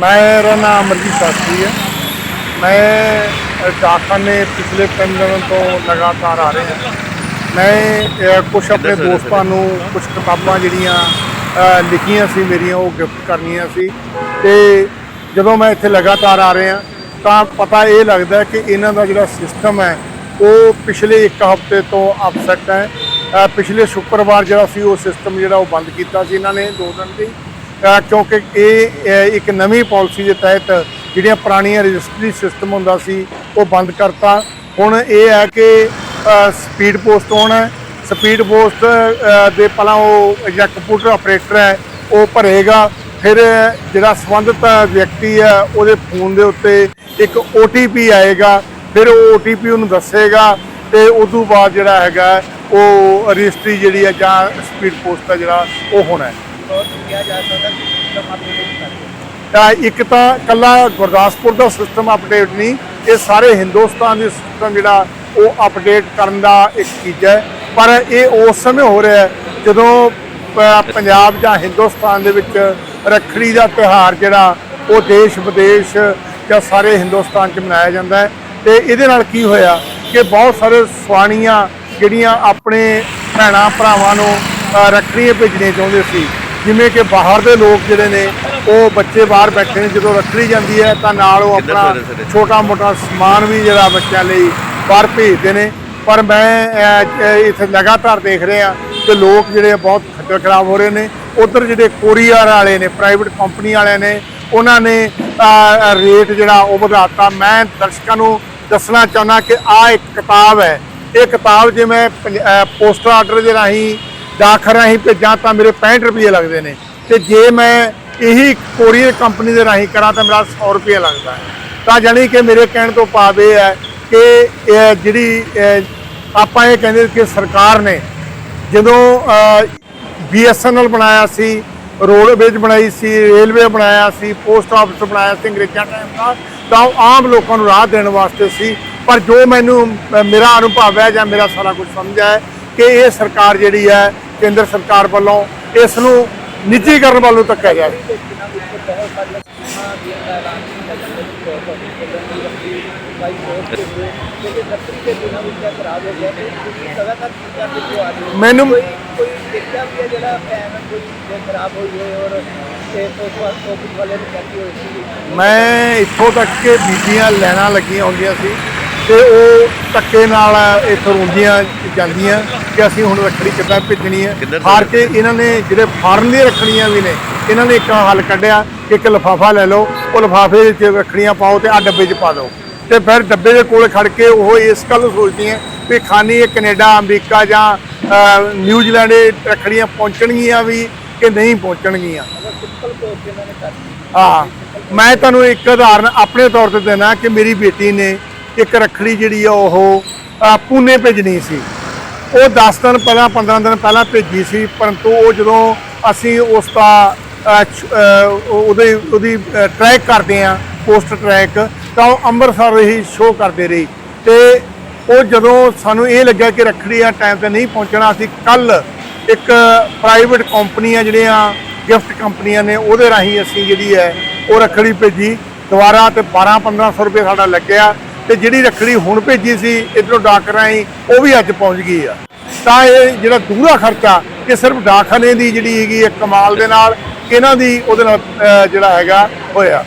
ਮੇਰਾ ਨਾਮ ਅਮਰਜੀਤ ਸ਼ਾਸਤਰੀ ਹੈ। ਮੈਂ ਡਾਕਖਾਨੇ ਪਿਛਲੇ ਤਿੰਨ ਦਿਨਾਂ ਤੋਂ ਲਗਾਤਾਰ ਆ ਰਿਹਾ। ਮੈਂ ਕੁਝ ਆਪਣੇ ਦੋਸਤਾਂ ਨੂੰ ਕੁਝ ਕਿਤਾਬਾਂ ਜਿਹੜੀਆਂ ਲਿਖੀਆਂ ਸੀ ਮੇਰੀਆਂ ਉਹ ਗਿਫਟ ਕਰਨੀਆਂ ਸੀ। ਤੇ ਜਦੋਂ ਮੈਂ ਇੱਥੇ ਲਗਾਤਾਰ ਆ ਰਿਹਾ ਤਾਂ ਪਤਾ ਇਹ ਲੱਗਦਾ ਕਿ ਇਹਨਾਂ ਦਾ ਜਿਹੜਾ ਸਿਸਟਮ ਹੈ ਉਹ ਪਿਛਲੇ ਇੱਕ ਹਫ਼ਤੇ ਤੋਂ ਅਪਸੈਟ ਹੈ। ਪਿਛਲੇ ਸ਼ੁੱਕਰਵਾਰ ਜਿਹੜਾ ਸੀ ਉਹ ਸਿਸਟਮ ਜਿਹੜਾ ਉਹ ਬੰਦ ਕੀਤਾ ਸੀ ਇਹਨਾਂ ਨੇ ਦੋ ਦਿਨ ਲਈ ਕਿਉਂਕਿ ਇਹ ਇੱਕ ਨਵੀਂ ਪਾਲਿਸੀ ਦੇ ਤਹਿਤ ਜਿਹੜੀਆਂ ਪੁਰਾਣੀਆਂ ਰਜਿਸਟਰੀ ਸਿਸਟਮ ਹੁੰਦਾ ਸੀ, ਉਹ ਬੰਦ ਕਰਤਾ। ਹੁਣ ਇਹ ਹੈ ਕਿ ਸਪੀਡ ਪੋਸਟ ਹੋਣਾ, ਸਪੀਡ ਪੋਸਟ ਦੇ ਪਹਿਲਾਂ ਉਹ ਜਿਹੜਾ ਕੰਪਿਊਟਰ ਆਪਰੇਟਰ ਹੈ, ਉਹ ਭਰੇਗਾ। ਫਿਰ ਜਿਹੜਾ ਸੰਬੰਧਿਤ ਵਿਅਕਤੀ ਹੈ, ਉਹਦੇ ਫੋਨ ਦੇ ਉੱਤੇ ਇੱਕ OTP ਆਏਗਾ। ਫਿਰ ਉਹ OTP ਉਹਨੂੰ ਦੱਸੇਗਾ ਤੇ ਉਸ ਤੋਂ ਬਾਅਦ ਜਿਹੜਾ ਹੈਗਾ, ਉਹ ਰਜਿਸਟਰੀ ਜਿਹੜੀ ਹੈ ਜਾਂ ਸਪੀਡ ਪੋਸਟ ਦਾ ਜਿਹੜਾ ਉਹ ਹੋਣਾ ਹੈ। ਤਾਂ ਇੱਕ ਤਾਂ ਕੱਲਾ ਗੁਰਦਾਸਪੁਰ ਦਾ ਸਿਸਟਮ ਅਪਡੇਟ ਨਹੀਂ, ਇਹ ਸਾਰੇ ਹਿੰਦੁਸਤਾਨ ਦੇ ਸਿਸਟਮ ਜਿਹੜਾ ਉਹ ਅਪਡੇਟ ਕਰਨ ਦਾ ਇੱਕ ਚੀਜ਼ ਹੈ। ਪਰ ਇਹ ਉਸ ਸਮੇਂ ਹੋ ਰਿਹਾ ਹੈ ਜਦੋਂ ਪੰਜਾਬ ਜਾਂ ਹਿੰਦੁਸਤਾਨ ਦੇ ਵਿੱਚ ਰੱਖੜੀ ਦਾ ਤਿਉਹਾਰ ਜਿਹੜਾ ਉਹ ਦੇਸ਼ ਵਿਦੇਸ਼ ਜਾਂ ਸਾਰੇ ਹਿੰਦੁਸਤਾਨ 'ਚ ਮਨਾਇਆ ਜਾਂਦਾ ਹੈ। ਤੇ ਇਹਦੇ ਨਾਲ ਕੀ ਹੋਇਆ ਕਿ ਬਹੁਤ ਸਾਰੇ ਸਵਾਣੀਆਂ ਜਿਹੜੀਆਂ ਆਪਣੇ ਭੈਣਾਂ ਭਰਾਵਾਂ ਨੂੰ ਰੱਖੜੀਆਂ ਭੇਜਣੀਆਂ ਚਾਹੁੰਦੇ ਸੀ ਜਿਵੇਂ ਕਿ ਬਾਹਰ ਦੇ ਲੋਕ ਜਿਹੜੇ ਨੇ ਉਹ ਬੱਚੇ ਬਾਹਰ ਬੈਠੇ ਨੇ ਜਦੋਂ ਰੱਖੜੀ ਜਾਂਦੀ ਹੈ ਤਾਂ ਨਾਲ ਉਹ ਆਪਣਾ? ਛੋਟਾ ਮੋਟਾ ਸਮਾਨ ਵੀ ਜਿਹੜਾ ਬੱਚਿਆਂ ਲਈ ਬਾਹਰ ਭੇਜਦੇ ਨੇ। ਪਰ ਮੈਂ ਇੱਥੇ ਲਗਾਤਾਰ ਦੇਖ ਰਿਹਾ ਕਿ ਲੋਕ ਜਿਹੜੇ ਬਹੁਤ ਖੱਜਲ ਖਰਾਬ ਹੋ ਰਹੇ ਨੇ। ਉਧਰ ਜਿਹੜੇ ਕੋਰੀਅਰ ਵਾਲੇ ਨੇ ਪ੍ਰਾਈਵੇਟ ਕੰਪਨੀ ਵਾਲਿਆਂ ਨੇ ਉਹਨਾਂ ਨੇ ਰੇਟ ਜਿਹੜਾ ਉਹ ਵਧਾਤਾ। ਮੈਂ ਦਰਸ਼ਕਾਂ ਨੂੰ ਦੱਸਣਾ ਚਾਹੁੰਦਾ ਕਿ ਆ ਇੱਕ ਕਿਤਾਬ ਹੈ। ਇਹ ਕਿਤਾਬ ਜੇ ਮੈਂ ਪੋਸਟਲ ਆਰਡਰ ਦੇ ਰਾਹੀਂ ਡਾਕ ਰਾਹੀਂ ਭੇਜਾਂ ਤਾਂ ਮੇਰੇ 65 ਰੁਪਏ ਲੱਗਦੇ ਨੇ। ਤੇ ਜੇ ਮੈਂ ਇਹੀ ਕੋਰੀਅਰ ਕੰਪਨੀ ਦੇ ਰਾਹੀਂ ਕਰਾਂ ਤਾਂ ਮੇਰਾ 100 ਰੁਪਏ ਲੱਗਦਾ ਹੈ। ਤਾਂ ਜਾਣੀ ਕਿ ਮੇਰੇ ਕਹਿਣ ਤੋਂ ਭਾਵ ਇਹ ਹੈ ਕਿ ਜਿਹੜੀ ਆਪਾਂ ਇਹ ਕਹਿੰਦੇ ਕਿ ਸਰਕਾਰ ਨੇ ਜਦੋਂ ਬੀਐਸਐਨਐਲ ਬਣਾਇਆ ਸੀ, ਰੋਡਵੇਜ ਬਣਾਈ ਸੀ, ਰੇਲਵੇ ਬਣਾਇਆ ਸੀ, ਪੋਸਟ ਆਫਿਸ ਬਣਾਇਆ ਸੀ ਅੰਗਰੇਜ਼ਾਂ ਟਾਈਮ ਦਾ ਤਾਂ ਉਹ ਆਮ ਲੋਕਾਂ ਨੂੰ ਰਾਹ ਦੇਣ ਵਾਸਤੇ ਸੀ। ਪਰ ਜੋ ਮੈਨੂੰ ਮੇਰਾ ਅਨੁਭਵ ਹੈ ਜਾਂ ਮੇਰਾ ਸਾਰਾ ਕੁਝ ਸਮਝ ਹੈ ਕਿ ਇਹ ਸਰਕਾਰ ਜਿਹੜੀ ਹੈ ਕੇਂਦਰ ਸਰਕਾਰ ਵੱਲੋਂ ਇਸ ਨੂੰ ਨਿੱਜੀਕਰਨ ਵੱਲੋਂ ਧੱਕਿਆ ਰਿਹਾ। ਮੈਨੂੰ ਮੈਂ ਇੱਥੋਂ ਤੱਕ ਕਿ ਬੀਬੀਆਂ ਲੈਣਾ ਲੱਗੀਆਂ ਹੁੰਦੀਆਂ ਸੀ। ਤੇ ਉਹ ਧੱਕੇ ਨਾਲ ਇੱਥੋਂ ਰੋਂਦੀਆਂ ਜਾਂਦੀਆਂ ਕਿ ਅਸੀਂ ਹੁਣ ਰੱਖੜੀ ਕਿੱਦਾਂ ਭੇਜਣੀ ਹੈ। ਹਾਰ ਕੇ ਇਹਨਾਂ ਨੇ ਜਿਹੜੇ ਫਾਰਨ ਦੀਆਂ ਰੱਖੜੀਆਂ ਵੀ ਨੇ ਇਹਨਾਂ ਨੇ ਇੱਕ ਹੱਲ ਕੱਢਿਆ ਕਿ ਇੱਕ ਲਿਫਾਫਾ ਲੈ ਲਓ ਉਹ ਲਿਫਾਫੇ ਵਿੱਚ ਰੱਖੜੀਆਂ ਪਾਓ ਤੇ ਆ ਡੱਬੇ 'ਚ ਪਾ ਦਿਓ। ਤੇ ਫਿਰ ਡੱਬੇ ਦੇ ਕੋਲ ਖੜ ਕੇ ਉਹ ਇਸ ਗੱਲ ਸੋਚਦੀਆਂ ਵੀ ਖਾਨੀ ਇਹ ਕੈਨੇਡਾ ਅਮਰੀਕਾ ਜਾਂ ਨਿਊਜ਼ੀਲੈਂਡ ਰੱਖੜੀਆਂ ਪਹੁੰਚਣਗੀਆਂ ਵੀ ਕਿ ਨਹੀਂ ਪਹੁੰਚਣਗੀਆਂ। ਹਾਂ ਮੈਂ ਤੁਹਾਨੂੰ ਇੱਕ ਉਦਾਹਰਨ ਆਪਣੇ ਤੌਰ ਤੇ ਦੇਣਾ ਕਿ ਮੇਰੀ ਬੇਟੀ ਨੇ ਇੱਕ ਰੱਖੜੀ ਜਿਹੜੀ ਆ ਉਹ ਪੂਨੇ ਭੇਜਣੀ ਸੀ। ਉਹ 10 ਦਿਨ ਪਹਿਲਾਂ 15 ਦਿਨ ਪਹਿਲਾਂ ਭੇਜੀ ਸੀ, ਪਰੰਤੂ ਉਹ ਜਦੋਂ ਅਸੀਂ ਉਸ ਦਾ ਉਹਦੇ, ਉਹਦੀ ਟਰੈਕ ਕਰਦੇ ਆ ਪੋਸਟ ਟਰੈਕ ਤਾਂ ਉਹ ਅੰਮ੍ਰਿਤਸਰ ਹੀ ਸ਼ੋਅ ਕਰਦੇ ਰਹੀ। ਤੇ ਉਹ ਜਦੋਂ ਸਾਨੂੰ ਇਹ ਲੱਗਿਆ ਕਿ ਰੱਖੜੀ ਆ ਟਾਈਮ ਤੇ ਨਹੀਂ ਪਹੁੰਚਣਾ, ਅਸੀਂ ਕੱਲ ਇੱਕ ਪ੍ਰਾਈਵੇਟ ਕੰਪਨੀ ਆ, ਜਿਹੜੀਆਂ ਗਿਫਟ ਕੰਪਨੀਆਂ ਨੇ, ਉਹਦੇ ਰਾਹੀਂ ਅਸੀਂ ਜਿਹੜੀ ਹੈ, ਉਹ ਰੱਖੜੀ ਭੇਜੀ। ਦੁਬਾਰਾ ਤੇ 12 1500 ਰੁਪਏ ਸਾਡਾ ਲੱਗਿਆ। ਤੇ ਜਿਹੜੀ ਰੱਖੜੀ ਹੁਣ ਭੇਜੀ ਸੀ, ਇਧਰੋਂ ਡਾਕ ਰਾਹੀਂ, ਉਹ ਵੀ ਅੱਜ ਪਹੁੰਚ ਗਈ ਆ। ਤਾਂ ਇਹ ਜਿਹੜਾ ਦੂਰਾ ਖਰਚਾ ਇਹ ਸਿਰਫ ਡਾਕਖਾਨੇ ਦੀ ਜਿਹੜੀ ਹੈਗੀ ਹੈ ਕਮਾਲ ਦੇ ਨਾਲ, ਇਹਨਾਂ ਦੀ ਉਹਦੇ ਨਾਲ ਜਿਹੜਾ ਹੈਗਾ ਹੋਇਆ।